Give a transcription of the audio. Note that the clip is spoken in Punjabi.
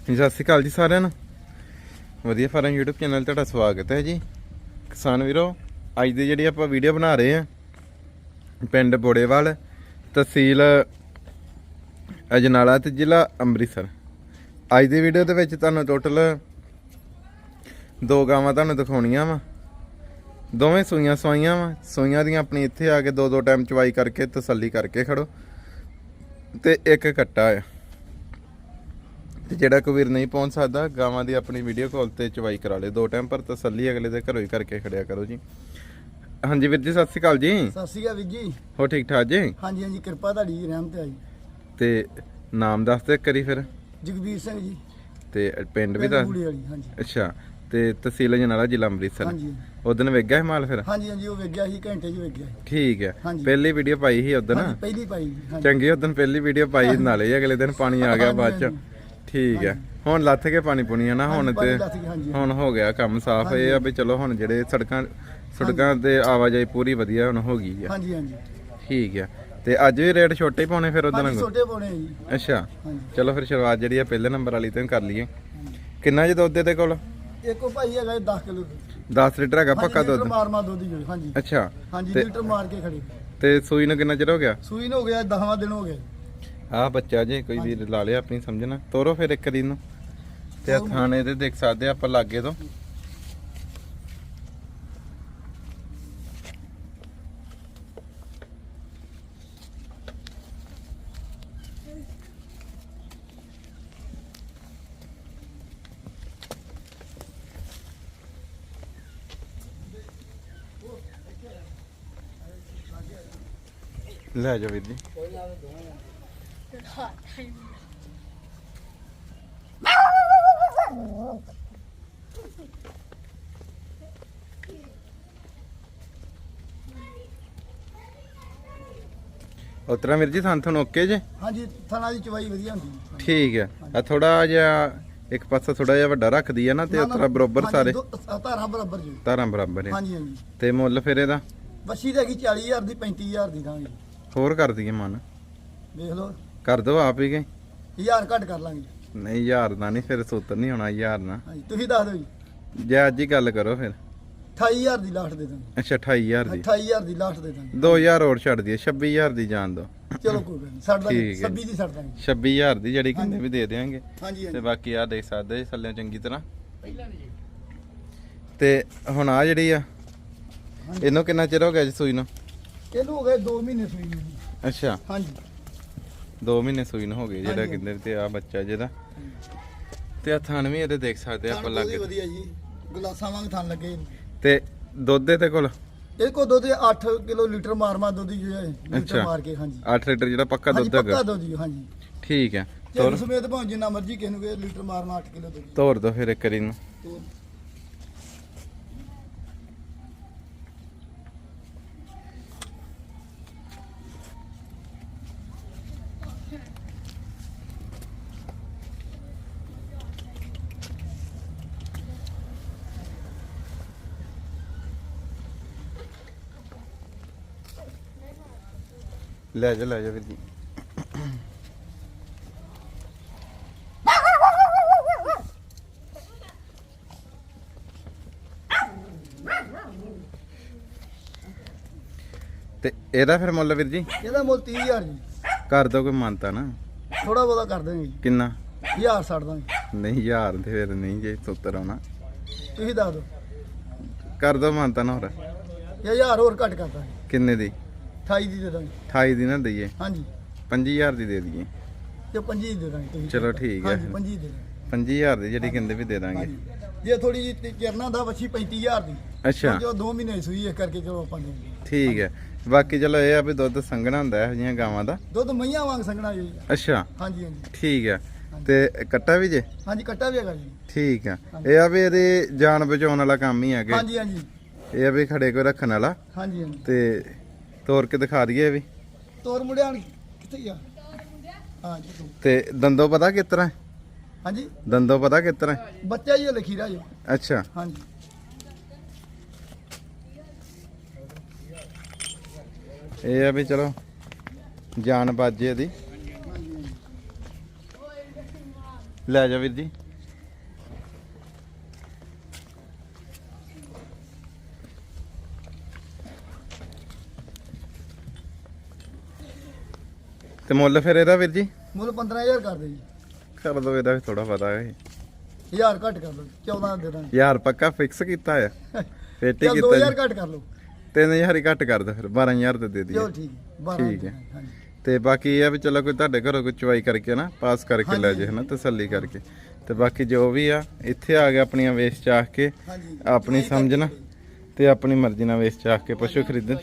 ਜੀ ਸਤਿ ਸ਼੍ਰੀ ਅਕਾਲ ਜੀ ਸਾਰਿਆਂ ਨੂੰ। ਵਧੀਆ ਫਾਰਮ YouTube ਚੈਨਲ ਤੁਹਾਡਾ ਸਵਾਗਤ ਹੈ ਜੀ। ਕਿਸਾਨ ਵੀਰੋ, ਅੱਜ ਦੀ ਜਿਹੜੀ ਆਪਾਂ ਵੀਡੀਓ ਬਣਾ ਰਹੇ ਹਾਂ, ਪਿੰਡ ਬੋੜੇਵਾਲ, ਤਹਿਸੀਲ ਅਜਨਾਲਾ ਤੇ ਜ਼ਿਲ੍ਹਾ ਅੰਮ੍ਰਿਤਸਰ। ਅੱਜ ਦੀ ਵੀਡੀਓ ਦੇ ਵਿੱਚ ਤੁਹਾਨੂੰ ਟੋਟਲ ਦੋ ਗਾਵਾਂ ਤੁਹਾਨੂੰ ਦਿਖਾਉਣੀਆਂ ਵਾ। ਦੋਵੇਂ ਸੂਈਆਂ ਸਵਾਈਆਂ ਵਾ। ਸੂਈਆਂ ਦੀਆਂ ਆਪਣੀ ਇੱਥੇ ਆ ਕੇ ਦੋ ਦੋ ਟਾਈਮ ਚਵਾਈ ਕਰਕੇ ਤਸੱਲੀ ਕਰਕੇ ਖੜੋ। ਤੇ ਇੱਕ ਕੱਟਾ ਆ। ਤੇ ਜਿਹੜਾ ਕੋਈ ਵੀਰ ਨਹੀਂ ਪਹੁੰਚ ਸਕਦਾ ਗਾਵਾਂ ਦੀ ਆਪਣੀ ਵੀਡੀਓ ਕਾਲ ਤੇ ਚਵਾਈ ਕਰਾ ਲੇ ਦੋ ਟਾਈਮ ਪਰ ਤਸੱਲੀ ਅਗਲੇ ਦੇ ਘਰੋਂ ਹੀ ਕਰਕੇ ਖੜਿਆ ਕਰੋ ਜੀ। ਹਾਂਜੀ ਵੀਰ ਜੀ ਸਤਿ ਸ਼੍ਰੀ ਅਕਾਲ ਜੀ। ਸਤਿ ਸ਼੍ਰੀ ਅਕਾਲ ਵੀਰ ਜੀ। ਹੋ ਠੀਕ ਠਾਕ ਜੀ? ਹਾਂਜੀ ਹਾਂਜੀ ਕਿਰਪਾ ਤੁਹਾਡੀ ਰਹਿਮਤ ਜੀ। ਤੇ ਨਾਮ ਦੱਸ ਦੇ ਕਰੀ ਫਿਰ। ਜਗਬੀਰ ਸਿੰਘ ਜੀ। ਤੇ ਪਿੰਡ ਵੀ ਦੱਸ ਹਾਂਜੀ। ਅੱਛਾ ਤੇ ਤਹਿਸੀਲ ਜਨਾਲਾ ਜ਼ਿਲ੍ਹਾ ਅੰਮ੍ਰਿਤਸਰ। ਹਾਂਜੀ ਉਦੋਂ ਵੇਖ ਗਿਆ ਮਾਲ ਫਿਰ? ਹਾਂਜੀ ਹਾਂਜੀ ਉਹ ਵੇਖਿਆ ਸੀ ਘੰਟੇ 'ਚ ਵੇਖਿਆ ਸੀ। ਠੀਕ ਹੈ। ਪਹਿਲੀ ਵੀਡੀਓ ਪਾਈ ਸੀ ਉਦੋਂ ਪਹਿਲੀ ਪਾਈ ਚੰਗੀ ਉਦੋਂ ਪਹਿਲੀ ਵੀਡੀਓ ਪਾਈ ਨਾਲੇ ਅਗਲੇ ਦਿਨ ਪਾਣੀ ਆ ਗਿਆ ਬਾਅਦ ਚ। ਠੀਕ ਹੈ। ਹੁਣ ਲੱਥ ਕੇ ਪਾਣੀ ਪੁਣੀ ਆ ਨਾ ਹੁਣ ਤੇ। ਹੁਣ ਹੋ ਗਿਆ ਕੰਮ ਸਾਫ਼। ਇਹ ਆ ਵੀ ਚਲੋ ਹੁਣ ਜਿਹੜੇ ਸੜਕਾਂ ਸੜਕਾਂ ਤੇ ਆਵਾਜਾਈ ਪੂਰੀ ਵਧੀਆ ਹੁਣ ਹੋ ਗਈ ਆ। ਹਾਂਜੀ ਹਾਂਜੀ। ਠੀਕ ਆ ਤੇ ਅੱਜ ਵੀ ਰੇਟ ਛੋਟੇ ਹੀ ਪਾਉਣੇ ਫਿਰ ਛੋਟੇ ਪਾਉਣੇ ਜੀ। ਅੱਛਾ। ਚਲੋ ਫਿਰ ਸ਼ੁਰੂਆਤ ਜਿਹੜੀ ਆ ਪਹਿਲੇ ਨੰਬਰ ਵਾਲੀ ਤੋਂ ਹੀ ਕਰ ਲਈਏ। ਕਿੰਨਾ ਜੀ ਦੁੱਧ ਦੇ ਕੋਲ? ਇੱਕੋ ਭਾਈ ਹੈਗਾ 10 ਕਿਲੋ 10 ਲੀਟਰ ਹੈਗਾ ਪੱਕਾ ਦੁੱਧ? ਮਾਰ ਮਾਰ ਦੁੱਧ ਜੀ ਹਾਂਜੀ। ਅੱਛਾ। ਹਾਂਜੀ ਲੀਟਰ ਮਾਰ ਕੇ ਖੜੇ। ਤੇ ਸੂਈ ਨੂੰ ਕਿੰਨਾ ਚਿਰ ਹੋ ਗਿਆ? ਸੂਈ ਨੂੰ ਹੋ ਗਿਆ 10ਵਾਂ ਦਿਨ ਹੋ ਗਿਆ ਆ ਬੱਚਾ ਜੇ ਕੋਈ ਵੀ ਲਾ ਲਿਆ ਆਪਣੀ ਸਮਝਣਾ ਤੋਰੋ ਫਿਰ ਇੱਕ ਦਿਨ ਨੂੰ। ਤੇ ਆਹ ਥਾਣੇ ਤੇ ਦੇਖ ਸਕਦੇ ਆ ਆਪਾਂ ਲਾਗੇ ਤੋਂ। ਲੈ ਜਾ ਵੀਰ ਜੀ। ਉਤਰਾ ਵੀਰ ਜੀ ਸਾਨੂੰ ਤੁਹਾਨੂੰ ਓਕੇ ਜੇ? ਹਾਂਜੀ ਥਣਾ ਦੀ ਚਵਾਈ ਵਧੀਆ ਹੁੰਦੀ ਹੈ। ਠੀਕ ਹੈ। ਆ ਥੋੜਾ ਜਿਹਾ ਇੱਕ ਪਾਸਾ ਥੋੜਾ ਜਿਹਾ ਵੱਡਾ ਰੱਖਦੀ ਹੈ ਨਾ ਤੇ ਉਤਰਾ ਬਰਾਬਰ ਹਾਂਜੀ, ਸਾਰੇ। ਦੋ- ਧਾਰਾਂ ਬਰਾਬਰ ਜੀ। ਧਾਰਾਂ ਬਰਾਬਰ ਹੈ। ਹਾਂਜੀ ਹਾਂਜੀ। ਤੇ ਮੁੱਲ ਫਿਰ ਇਹਦਾ? ਵੱਛੀ ਤੇ ਹੈਗੀ 40000 ਦੀ 35000 ਦੀ ਦਾਂਗੇ ਹੋਰ ਕਰ ਦਈਏ ਮਨ। ਵੇਖ ਲਓ। ਕਰ ਦੋ ਆਪ ਹੀ ਗਏ 1000 ਘੱਟ ਕਰ ਲਾਂਗੇ। ਨਹੀਂ ਯਾਰ ਦਾ ਨਹੀਂ ਫਿਰ ਸੂਤਰ ਨਹੀਂ ਹੋਣਾ ਯਾਰ ਨਾ। ਹਾਂਜੀ ਤੁਸੀਂ ਦੱਸ ਦਿਓ ਜੀ। ਜੇ ਅੱਜ ਹੀ ਗੱਲ ਕਰੋ ਫਿਰ। 28000 ਦੀ ਲਾਸਟ ਦੇ ਦਾਂਗੇ। ਅੱਛਾ 28000 ਦੀ। 28000 ਦੀ ਲਾਸਟ ਦੇ ਦਾਂਗੇ। 2000 ਹੋਰ ਛੱਡ ਦਈਏ 26000 ਦੀ ਜਾਣ ਦੋ ਚਲੋ ਕੋਈ ਗੱਲ ਨਹੀਂ ਛੱਡ ਦਾਂਗੇ ਠੀਕ ਹੈ। 26 ਦੀ ਛੱਡ ਦਾਂਗੇ। 26000 ਦੀ ਜਿਹੜੀ ਕਹਿੰਦੇ ਵੀ ਦੇ ਦੇਵਾਂਗੇ ਹਾਂਜੀ ਤੇ ਹਾਂਜੀ ਬਾਕੀ ਆ ਦੇਖ ਸਕਦੇ ਜੀ ਥੱਲੇ ਚੰਗੀ ਤਰ੍ਹਾਂ। ਤੇ ਹੁਣ ਆ ਜਿਹੜੀ ਆ ਇਹਨੂੰ ਕਿੰਨਾ ਚਿਰ ਹੋ ਗਿਆ ਜੀ ਸੂਈ ਨੂੰ? ਇਹਨੂੰ ਹੋ ਗਏ 2 ਮਹੀਨੇ ਸੂਈ ਨੂੰ ਜੀ। ਅੱਛਾ। ਹਾਂਜੀ। 2 ਮਹੀਨੇ ਸੂਈ ਨੂੰ ਹੋ ਗਏ ਜਿਹੜਾ ਹਾਂਜੀ। ਵੀ ਤੇ ਆ ਬੱਚਾ ਜਿਹਦਾ। ਤੇ ਆ ਥਣ ਵੀ ਇਹਦੇ ਦੇਖ ਸਕਦੇ ਆ ਆਪਾਂ ਲੱਗੇ। ਵਧੀਆ ਜੀ ਗਲਾਸਾਂ ਵਾਂਗ ਥਣ ਲੱਗੇ। ਤੇ ਦੁੱਧ ਦੇ ਤੇ ਕੋਲ? ਇਹ ਕੋ ਦੁੱਧ 8 ਕਿਲੋ ਲੀਟਰ ਮਾਰ ਮਾਰ ਦੁੱਧ ਜੀ ਹੈ, ਲੀਟਰ। ਮਾਰ ਕੇ ਹਾਂਜੀ। 8 ਲੀਟਰ ਜਿਹੜਾ ਪੱਕਾ ਹਾਂਜੀ ਦੁੱਧ ਹੈਗਾ। ਪੱਕਾ ਦੁੱਧ ਜੀ ਹਾਂਜੀ। ਠੀਕ ਹੈ ਚੋਰ ਤੋਰ। ਸਮੇਤ ਭਾਵੇਂ ਜਿੰਨਾ ਮਰਜ਼ੀ ਕਿਸੇ ਨੂੰ ਕਹੇ ਲੀਟਰ ਮਾਰਨਾ 8 ਕਿਲੋ ਦੁੱਧ ਤੋਰ ਦੋ ਫਿਰ ਇੱਕ ਵਾਰੀ ਨੂੰ ਤੋਰ। ਲੈ ਜਾ ਲੈ ਜਾ ਵੀਰ ਜੀ। ਤੇ ਇਹਦਾ ਫਿਰ ਮੁੱਲ ਵੀਰ ਜੀ? ਇਹਦਾ ਮੁੱਲ 30000 ਜੀ। ਕਰ ਦੋ ਕੋਈ ਮੰਨਤਾ ਨਾ। ਥੋੜਾ ਬਹੁਤਾ ਕਰ ਦੇਣਗੇ ਜੀ। ਕਿੰਨਾ? 1000 ਛੱਡ ਦਾਂਗੇ। ਨਹੀਂ ਯਾਰ ਤੇ ਫਿਰ ਨਹੀਂ ਜੇ ਸੁੱਤਰ ਆਉਣਾ। ਤੁਸੀਂ ਦੱਸ ਦਿਓ। ਕਰ ਦੋ ਮੰਨਤਾ ਨਾ ਹੋਰ। ਜਾਂ 1000 ਹੋਰ ਘੱਟ ਕਰ ਦਾਂਗੇ। ਕਿੰਨੇ ਦੀ? 28 ਦੀ ਦੇ ਦਾਂਗੇ। 28 ਦੀ ਨਾ ਦਈਏ। ਹਾਂਜੀ। 5000 ਦੀ ਦੇ ਦਈਏ। ਤੇ 25 ਦੀ ਦਾਂਗੇ ਤੁਸੀਂ। ਚਲੋ ਠੀਕ ਹੈ। ਹਾਂਜੀ 25 ਦੇ ਦਾਂਗੇ। 5000 ਦੀ ਜਿਹੜੀ ਕਹਿੰਦੇ ਵੀ ਦੇ ਦਾਂਗੇ। ਜੇ ਥੋੜੀ ਜਿਹੀ ਚਰਨਾ ਦਾ ਵੱਛੀ 35000 ਦੀ। ਅੱਛਾ। ਜੋ 2 ਮਹੀਨੇ ਸੂਈ ਇਸ ਕਰਕੇ ਚਲੋ ਆਪਾਂ ਦੇ ਠੀਕ ਹੈ ਬਾਕੀ ਚਲੋ ਇਹ ਆ ਵੀ ਦੁੱਧ ਸੰਘਣਾ ਹੁੰਦਾ ਇਹੋ ਜਿਹੀਆਂ ਗਾਵਾਂ ਦਾ। ਦੁੱਧ ਮਈਆਂ ਵਾਂਗ ਸੰਗਣਾ ਜੀ। ਅੱਛਾ। ਹਾਂਜੀ ਹਾਂਜੀ। ਠੀਕ ਹੈ ਤੇ ਕੱਟਾ ਵੀ ਜੇ? ਹਾਂਜੀ ਕੱਟਾ ਵੀ ਹੈਗਾ ਜੀ। ਠੀਕ ਆ। ਇਹ ਆ ਵੀ ਇਹਦੇ ਜਾਨ ਬਚਾਉਣ ਵਾਲਾ ਕੰਮ ਹੀ ਹੈਗੇ। ਹਾਂਜੀ ਹਾਂਜੀ। ਇਹ ਆ ਵੀ ਖੜੇ ਕੋਈ ਰੱਖਣ ਵਾਲਾ। ਹਾਂਜੀ ਹਾਂਜੀ। ਤੇ ਤੋਰ ਕੇ ਦਿਖਾ ਦਈਏ ਵੀ। ਤੋਰ ਮੁੰਡਿਆਂ ਨੂੰ ਕਿੱਥੇ ਗਿਆ? ਹਾਂਜੀ ਤੂੰ। ਤੇ ਦੰਦੋ ਪਤਾ ਕਿਸ ਤਰ੍ਹਾਂ ਹੈ? ਹਾਂਜੀ। ਦੰਦੋ ਪਤਾ ਕਿਸ ਤਰ੍ਹਾਂ ਹੈ? ਬੱਚਾ ਹੀ ਲਿਖੀ ਰਾ ਜੋ ਅੱਛਾ। ਹਾਂਜੀ। ਇਹ ਆ ਵੀ ਚਲੋ ਜਾਨ ਬਾਜੇ ਇਹਦੀ ਲੈ ਜਾ ਵੀਰ ਜੀ। ਤੇ ਮੁੱਲ ਫਿਰ ਇਹਦਾ ਵੀਰ ਜੀ? ਮੁੱਲ 15000 ਕਰ ਦੇ ਜੀ। ਕਰ ਦੋ ਇਹਦਾ ਵੀ ਥੋੜਾ ਪਤਾ ਹੈ 1000 ਘੱਟ ਕਰ ਲਓ 14 ਦੇ ਦਾਂਗੇ। ਯਾਰ ਪੱਕਾ ਫਿਕਸ ਕੀਤਾ ਆ? ਫੇਟੀ ਚੱਲ ਕੀਤਾ 2000 ਜੀ। ਘੱਟ ਕਰ ਲਓ। 3000 ਹੀ ਘੱਟ ਕਰ ਦੋ ਫਿਰ 12000 ਤੇ ਦੇ ਚਲੋ ਦਈਏ। ਠੀਕ 12 ਠੀਕ ਹੈ। ਹਾਂਜੀ। ਤੇ ਬਾਕੀ ਇਹ ਆ ਵੀ ਚਲੋ ਕੋਈ ਤੁਹਾਡੇ ਘਰੋਂ ਕੋਈ ਚਵਾਈ ਕਰਕੇ ਨਾ ਪਾਸ ਕਰਕੇ ਲੈ ਜੇ ਹਨਾ ਤਸੱਲੀ ਕਰਕੇ। ਤੇ ਬਾਕੀ ਜੋ ਵੀ ਆ ਇੱਥੇ ਆ ਗਿਆ ਆਪਣੀਆਂ ਵੇਸ ਚਾਹ ਕੇ ਹਾਂਜੀ। ਆਪਣੀ ਸਮਝ ਨਾ ਤੇ ਆਪਣੀ ਮਰਜ਼ੀ ਨਾਲ ਵੇਸ ਚਾਹ ਕੇ ਪਸ਼ੂ ਖਰੀਦਣ।